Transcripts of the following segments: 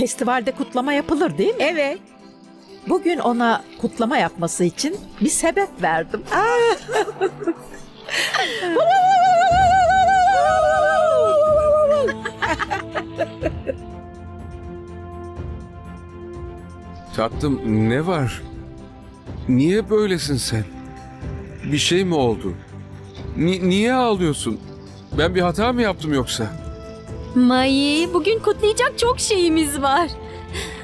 festivalde kutlama yapılır değil mi? Evet. Bugün ona kutlama yapması için bir sebep verdim. Tatlım ne var? Niye böylesin sen? Bir şey mi oldu? Ni- niye ağlıyorsun? Ben bir hata mı yaptım yoksa? Mai, bugün kutlayacak çok şeyimiz var.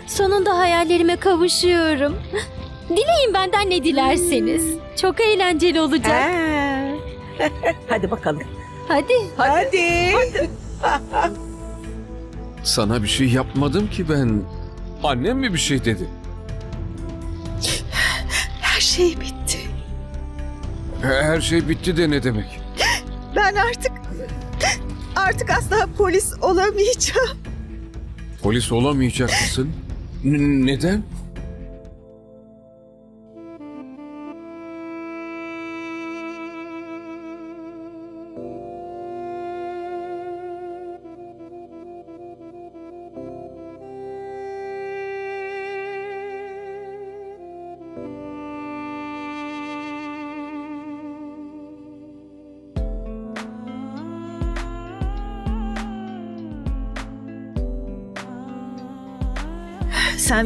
Sonunda hayallerime kavuşuyorum. Dileyin benden ne dilerseniz. Çok eğlenceli olacak. Ha, Hadi bakalım. Hadi. hadi. Sana bir şey yapmadım ki ben. Annem mi bir şey dedi? Her şey bitti. Her şey bitti de ne demek? Ben artık artık asla polis olamayacağım. Polis olamayacak mısın? N- neden?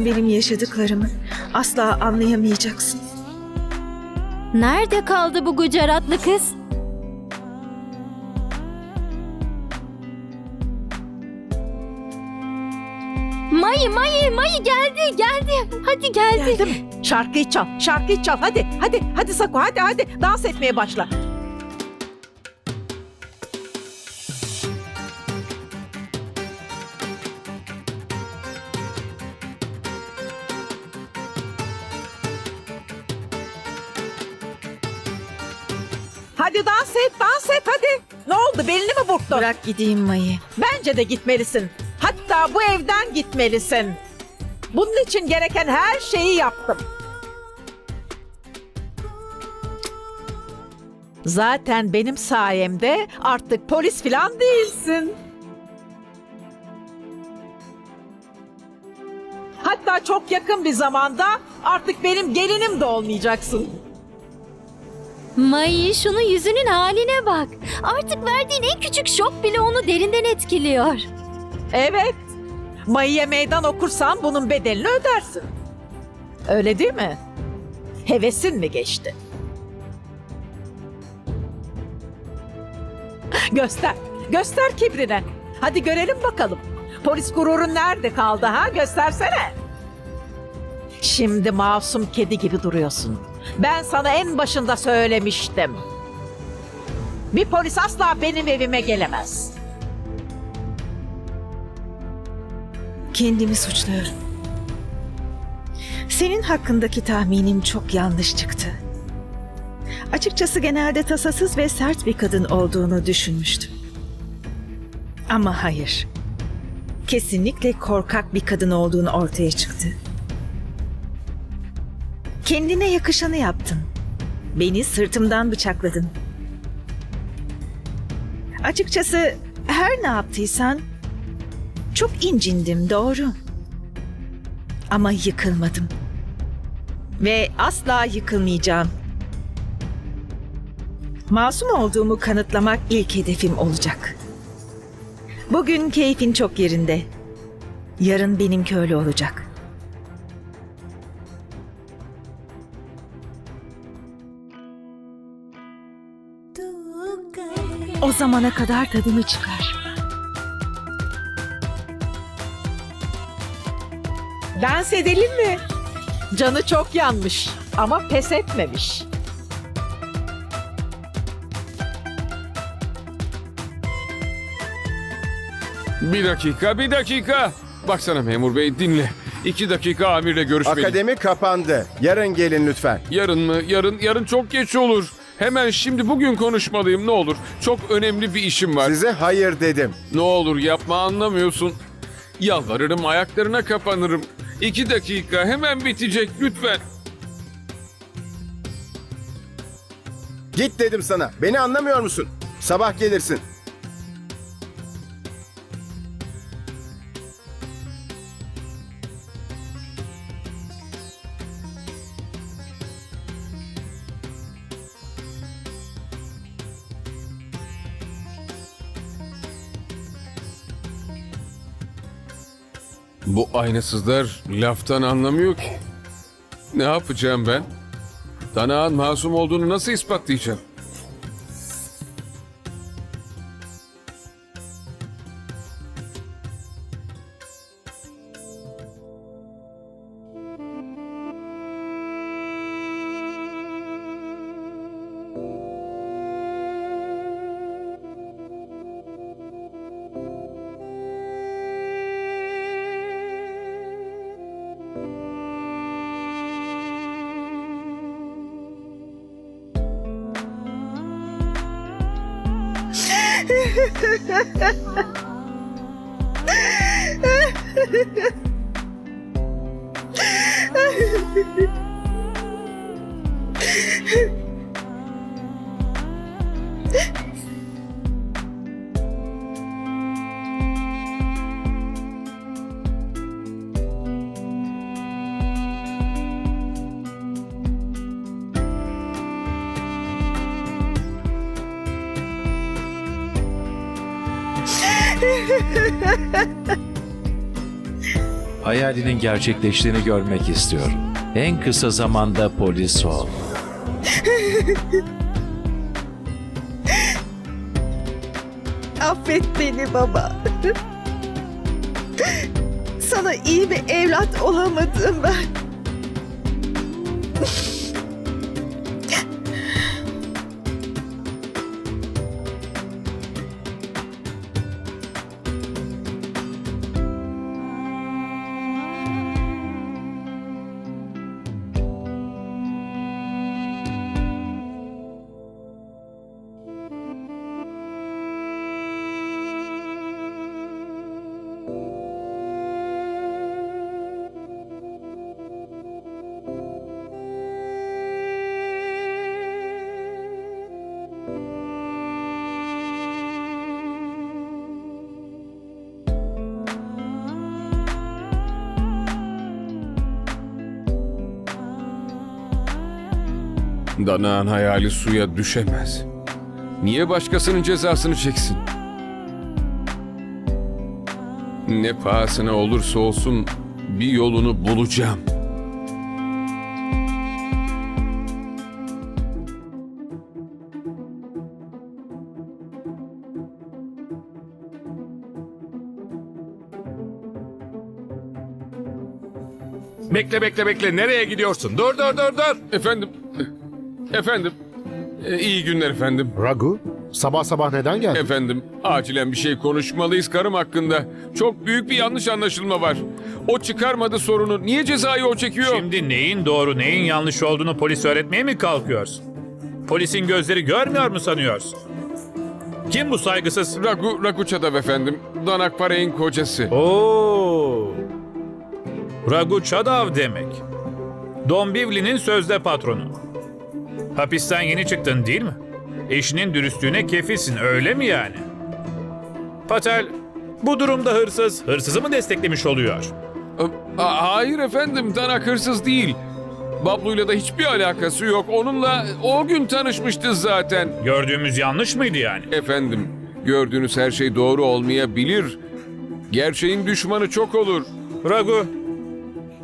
Sen benim yaşadıklarımı asla anlayamayacaksın. Nerede kaldı bu Gujaratlı kız? Mai, Mai, Mai geldi, geldi. Hadi geldi. Geldi mi? Şarkıyı çal, şarkıyı çal. Hadi, hadi, hadi Sako, hadi, hadi. Dans etmeye başla. Oldu, belini mi burktun? Bırak gideyim Mayı. Bence de gitmelisin. Hatta bu evden gitmelisin. Bunun için gereken her şeyi yaptım. Zaten benim sayemde artık polis falan değilsin. Hatta çok yakın bir zamanda artık benim gelinim de olmayacaksın. Mai, şunun yüzünün haline bak. Artık verdiğin en küçük şok bile onu derinden etkiliyor. Evet. Mayı'ya meydan okursan bunun bedelini ödersin. Öyle değil mi? Hevesin mi geçti? Göster. Göster kibrini. Hadi görelim bakalım. Polis gururun nerede kaldı ha? Göstersene. Şimdi masum kedi gibi duruyorsun. Ben sana en başında söylemiştim. Bir polis asla benim evime gelemez. Kendimi suçluyorum. Senin hakkındaki tahminim çok yanlış çıktı. Açıkçası genelde tasasız ve sert bir kadın olduğunu düşünmüştüm. Ama hayır. Kesinlikle korkak bir kadın olduğunu ortaya çıktı. Kendine yakışanı yaptın. Beni sırtımdan bıçakladın. Açıkçası her ne yaptıysan çok incindim doğru. Ama yıkılmadım. Ve asla yıkılmayacağım. Masum olduğumu kanıtlamak ilk hedefim olacak. Bugün keyfin çok yerinde. Yarın benimki öyle olacak. O zamana kadar tadımı çıkar. Dans edelim mi? Canı çok yanmış ama pes etmemiş. Bir dakika, bir dakika. Baksana memur bey dinle. İki dakika amirle görüşmeliyim. Akademi kapandı. Yarın gelin lütfen. Yarın mı? Yarın, yarın çok geç olur. Hemen şimdi bugün konuşmalıyım ne olur. Çok önemli bir işim var. Size hayır dedim. Ne olur yapma anlamıyorsun. Yalvarırım ayaklarına kapanırım. İki dakika hemen bitecek lütfen. Git dedim sana. Beni anlamıyor musun? Sabah gelirsin. Bu aynasızlar laftan anlamıyor ki. Ne yapacağım ben? Danağın masum olduğunu nasıl ispatlayacağım? 哈哈哈哈哈哈哈哈哈哈 Hayalinin gerçekleştiğini görmek istiyorum. En kısa zamanda polis ol. Affet beni baba. Sana iyi bir evlat olamadım ben. Danağın hayali suya düşemez. Niye başkasının cezasını çeksin? Ne pahasına olursa olsun bir yolunu bulacağım. Bekle bekle bekle nereye gidiyorsun? Dur dur dur dur. Efendim, efendim, e, iyi günler efendim. Ragu, sabah sabah neden geldin? Efendim, acilen bir şey konuşmalıyız karım hakkında. Çok büyük bir yanlış anlaşılma var. O çıkarmadı sorunu. Niye cezayı o çekiyor? Şimdi neyin doğru neyin yanlış olduğunu polis öğretmeye mi kalkıyorsun? Polisin gözleri görmüyor mu sanıyorsun? Kim bu saygısız? Ragu, Ragu Çadav efendim. Danak Paray'ın kocası. Oo. Ragu Çadav demek. Dombivli'nin sözde patronu. Hapisten yeni çıktın değil mi? Eşinin dürüstlüğüne kefilsin öyle mi yani? Patel, bu durumda hırsız, hırsızı mı desteklemiş oluyor? A- hayır efendim, Danak hırsız değil. Bablu'yla da hiçbir alakası yok. Onunla o gün tanışmıştı zaten. Gördüğümüz yanlış mıydı yani? Efendim, gördüğünüz her şey doğru olmayabilir. Gerçeğin düşmanı çok olur. Ragu,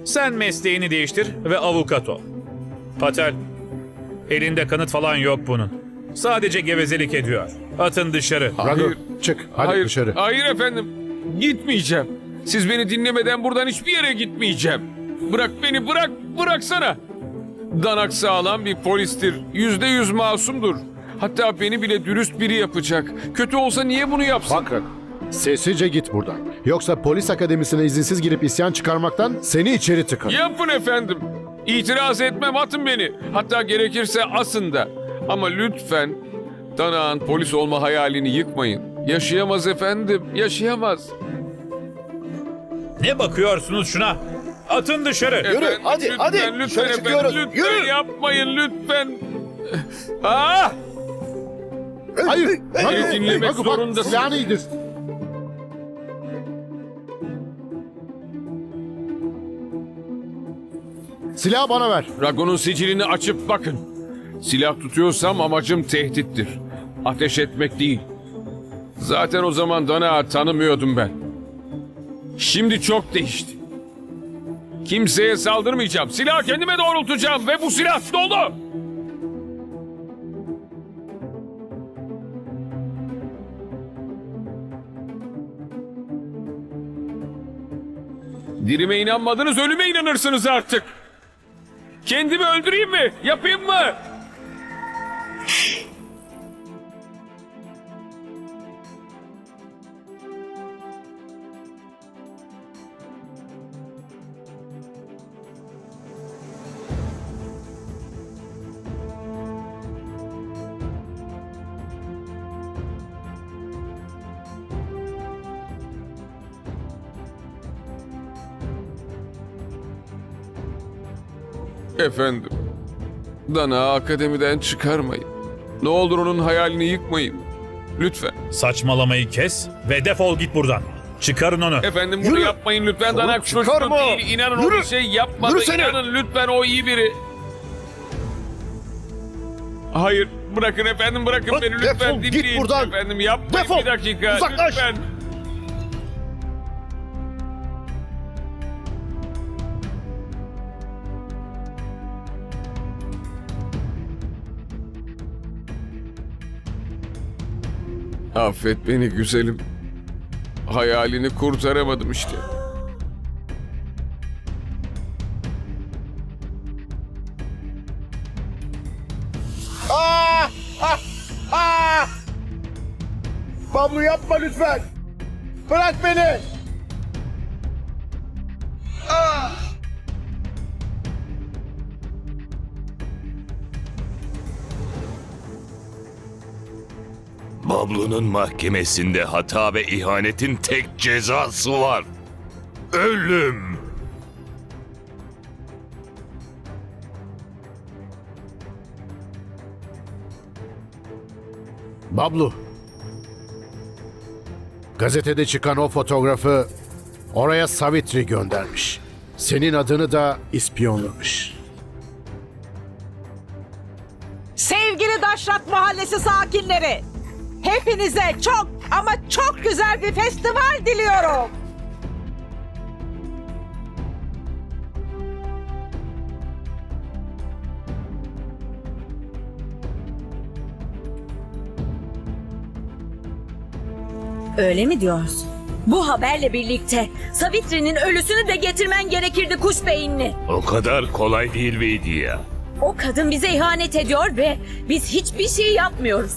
sen mesleğini değiştir ve avukat ol. Patel, elinde kanıt falan yok bunun. Sadece gevezelik ediyor. Atın dışarı. Ragu, Hayır. çık, hadi hayır, dışarı. Hayır efendim. Gitmeyeceğim. Siz beni dinlemeden buradan hiçbir yere gitmeyeceğim. Bırak beni bırak. Bıraksana. Danak sağlam bir polistir. Yüzde yüz masumdur. Hatta beni bile dürüst biri yapacak. Kötü olsa niye bunu yapsın? Bak Ragu, sessizce git buradan. Yoksa polis akademisine izinsiz girip isyan çıkarmaktan seni içeri tıkar. Yapın efendim. İtiraz etmem atın beni. Hatta gerekirse asın da. Ama lütfen Danağın polis olma hayalini yıkmayın. Yaşayamaz efendim. Yaşayamaz. Ne bakıyorsunuz şuna? Atın dışarı. Efendim, hadi, lütfen, hadi. Lütfen Şöyle efendim, çıkıyoruz. lütfen Yürü. yapmayın lütfen. Ah! Hayır, Beni dinlemek zorundasın. silahını indir. Silahı bana ver. Ragon'un sicilini açıp bakın. Silah tutuyorsam amacım tehdittir. Ateş etmek değil. Zaten o zaman Dana tanımıyordum ben. Şimdi çok değişti. Kimseye saldırmayacağım. Silahı kendime doğrultacağım ve bu silah dolu. Dirime inanmadınız, ölüme inanırsınız artık. Kendimi öldüreyim mi? Yapayım mı? Efendim, Dana akademiden çıkarmayın. Ne olur onun hayalini yıkmayın. Lütfen. Saçmalamayı kes ve defol git buradan. Çıkarın onu. Efendim bunu Yürü. yapmayın lütfen. Oğlum, Dana çıkarma. çocuk değil. İnanın o Yürü. bir şey yapmadı. Yürü seni. İnanın lütfen o iyi biri. Hayır bırakın efendim bırakın Bak, beni lütfen defol, git dinleyin. buradan. Efendim yapmayın Defol, bir dakika uzaklaş. lütfen. Affet beni güzelim. Hayalini kurtaramadım işte. Ah! Ah! Ah! Pablo yapma lütfen. Bırak beni. Bablu'nun mahkemesinde hata ve ihanetin tek cezası var. Ölüm. Bablu. Gazetede çıkan o fotoğrafı oraya Savitri göndermiş. Senin adını da ispiyonlamış. Sevgili Daşrat Mahallesi sakinleri. Hepinize çok ama çok güzel bir festival diliyorum. Öyle mi diyorsun? Bu haberle birlikte Savitri'nin ölüsünü de getirmen gerekirdi kuş beyinli. O kadar kolay değil ya? O kadın bize ihanet ediyor ve biz hiçbir şey yapmıyoruz.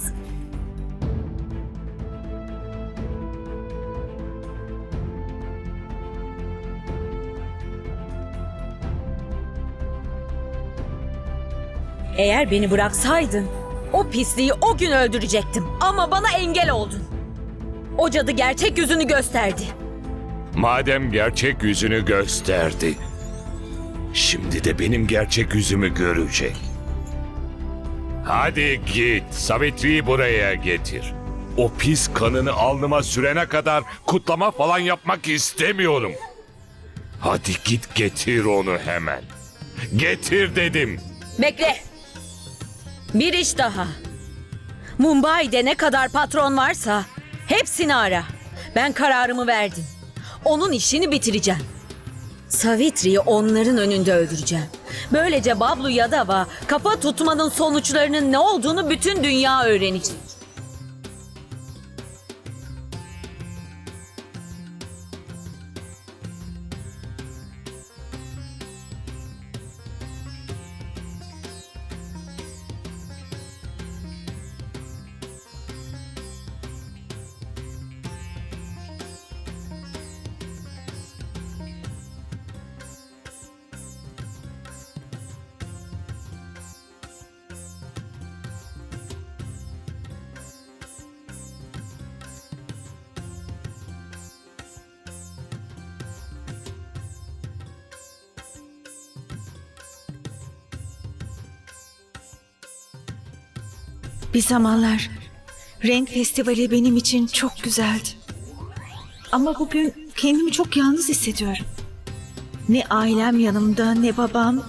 Eğer beni bıraksaydın o pisliği o gün öldürecektim ama bana engel oldun. O cadı gerçek yüzünü gösterdi. Madem gerçek yüzünü gösterdi. Şimdi de benim gerçek yüzümü görecek. Hadi git, Savitri'yi buraya getir. O pis kanını alnıma sürene kadar kutlama falan yapmak istemiyorum. Hadi git getir onu hemen. Getir dedim. Bekle. Bir iş daha. Mumbai'de ne kadar patron varsa hepsini ara. Ben kararımı verdim. Onun işini bitireceğim. Savitri'yi onların önünde öldüreceğim. Böylece Bablu Yadava kafa tutmanın sonuçlarının ne olduğunu bütün dünya öğrenecek. Bir zamanlar Renk Festivali benim için çok güzeldi. Ama bugün kendimi çok yalnız hissediyorum. Ne ailem yanımda, ne babam,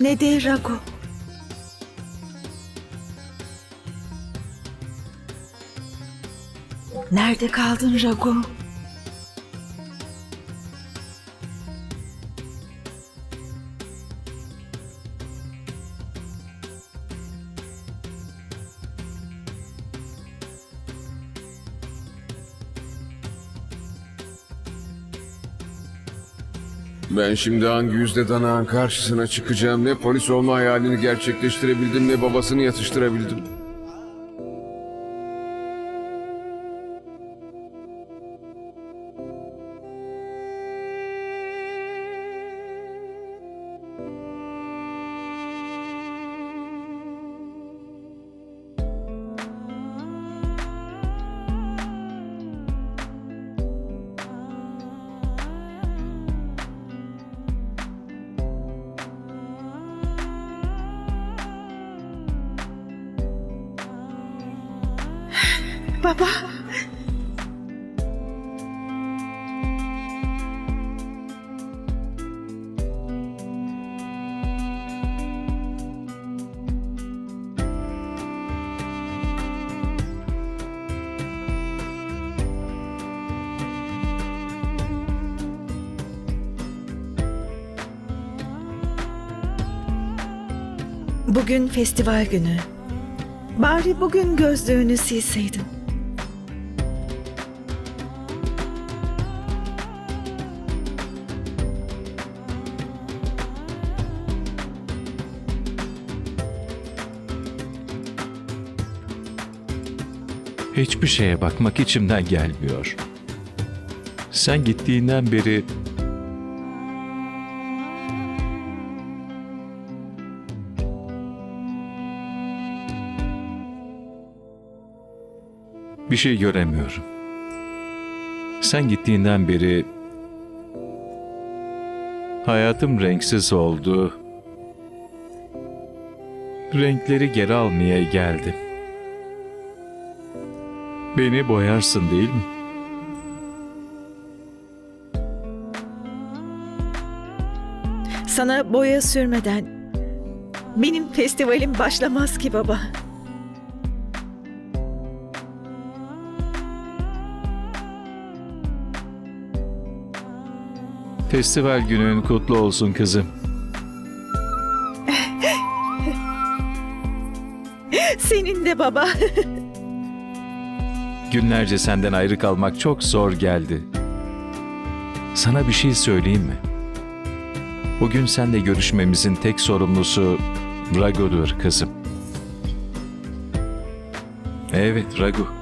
ne de Rago. Nerede kaldın Rago? Ben şimdi hangi yüzde danağın karşısına çıkacağım? Ne polis olma hayalini gerçekleştirebildim ne babasını yatıştırabildim. Baba. Bugün festival günü. Bari bugün gözlüğünü silseydin. Hiçbir şeye bakmak içimden gelmiyor. Sen gittiğinden beri bir şey göremiyorum. Sen gittiğinden beri hayatım renksiz oldu. Renkleri geri almaya geldim. Beni boyarsın değil mi? Sana boya sürmeden benim festivalim başlamaz ki baba. Festival günün kutlu olsun kızım. Senin de baba. Günlerce senden ayrı kalmak çok zor geldi. Sana bir şey söyleyeyim mi? Bugün seninle görüşmemizin tek sorumlusu Ragu'dur kızım. Evet Ragu.